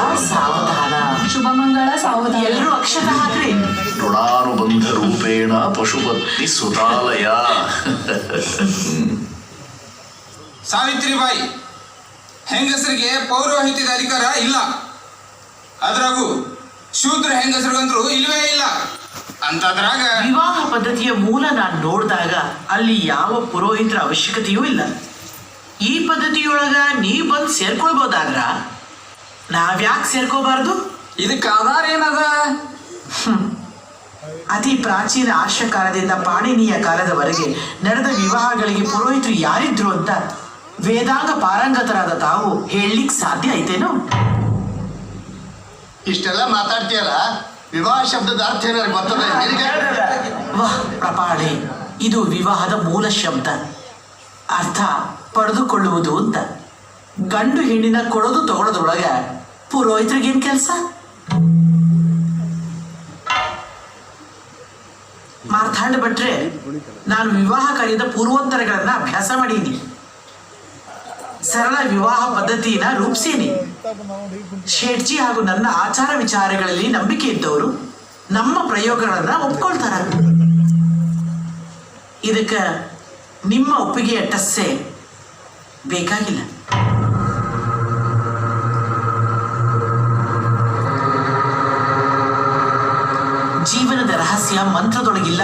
ಸಾವಧಾನ. ಶುಭ ಮಂಗಳ ಸಾವಧಾನ. ಎಲ್ಲರೂ ಅಕ್ಷತ ಹಾಕ್ರಿ. ಋಣಾನುಬಂಧ ರೂಪೇಣ ಪಶುಪತ್ನಿ ಸುತಾಲಯ. ಸಾವಿತ್ರಿಬಾಯಿ ಹೆಂಗಸರಿಗೆ ಪೌರೋಹಿತ್ಯದ ಅಧಿಕಾರ ಇಲ್ಲ. ಅದ್ರಾಗೂ ಶೂದ್ರ ಹೆಂಗಸರಿಗಂತರೂ ಇಲ್ವೇ ಇಲ್ಲ. ಅಂತದ್ರಾಗ ವಿವಾಹ ಪದ್ಧತಿಯ ಮೂಲ ನಾನು ನೋಡಿದಾಗ ಅಲ್ಲಿ ಯಾವ ಪುರೋಹಿತರ ಅವಶ್ಯಕತೆಯೂ ಇಲ್ಲ. ಈ ಪದ್ಧತಿಯೊಳಗ ನೀ ಬಂದು ಸೇರ್ಕೊಳ್ಬೋದಾದ್ರ? ನಾವ್ಯಾಕೆ ಸೇರ್ಕೋಬಾರ್ದು? ಇದಕ್ಕೆ ಆಧಾರ ಏನದ? ಅತಿ ಪ್ರಾಚೀನ ಆರ್ಷ ಕಾಲದಿಂದ ಪಾಣಿನಿಯ ಕಾಲದವರೆಗೆ ನಡೆದ ವಿವಾಹಗಳಿಗೆ ಪುರೋಹಿತರು ಯಾರಿದ್ರು ಅಂತ ವೇದಾಂಗ ಪಾರಂಗತರಾದ ತಾವು ಹೇಳಲಿಕ್ಕೆ ಸಾಧ್ಯ ಐತೇನು? ಇಷ್ಟೆಲ್ಲ ಮಾತಾಡ್ತೀಯಲ್ಲ? ವಿವಾಹ ಶಬ್ದದ ಅರ್ಥ ಏನಾದ್ರು ಗೊತ್ತದ? ವಾಹ್ ಪ್ರಪಾಡೆ ಇದು ವಿವಾಹದ ಮೂಲ ಶಬ್ದ. ಅರ್ಥ ಪಡೆದುಕೊಳ್ಳುವುದು ಅಂತ. ಗಂಡು ಹೆಣ್ಣಿನ ಕೊಡೋದು ತಗೊಳ್ಳೋದ್ರೊಳಗ ಪುರೋಹಿತರಿಗೇನ್ ಕೆಲಸ? ಮಾರ್ಥಾಂಡ ಭಟ್ರೆ ನಾನು ವಿವಾಹ ಕಾರ್ಯದ ಪೂರ್ವೋತ್ತರಗಳನ್ನು ಅಭ್ಯಾಸ ಮಾಡೀನಿ. ಸರಳ ವಿವಾಹ ಪದ್ಧತಿನ ರೂಪಿಸೀನಿ. ಶೇಟ್ಜಿ ಹಾಗೂ ನನ್ನ ಆಚಾರ ವಿಚಾರಗಳಲ್ಲಿ ನಂಬಿಕೆ ಇದ್ದವರು ನಮ್ಮ ಪ್ರಯೋಗಗಳನ್ನ ಒಪ್ಕೊಳ್ತಾರ. ಇದಕ್ಕೆ ನಿಮ್ಮ ಒಪ್ಪಿಗೆಯ ಟಸ್ಸೆ ಬೇಕಾಗಿಲ್ಲ. ಜೀವನದ ರಹಸ್ಯ ಮಂತ್ರದೊಳಗಿಲ್ಲ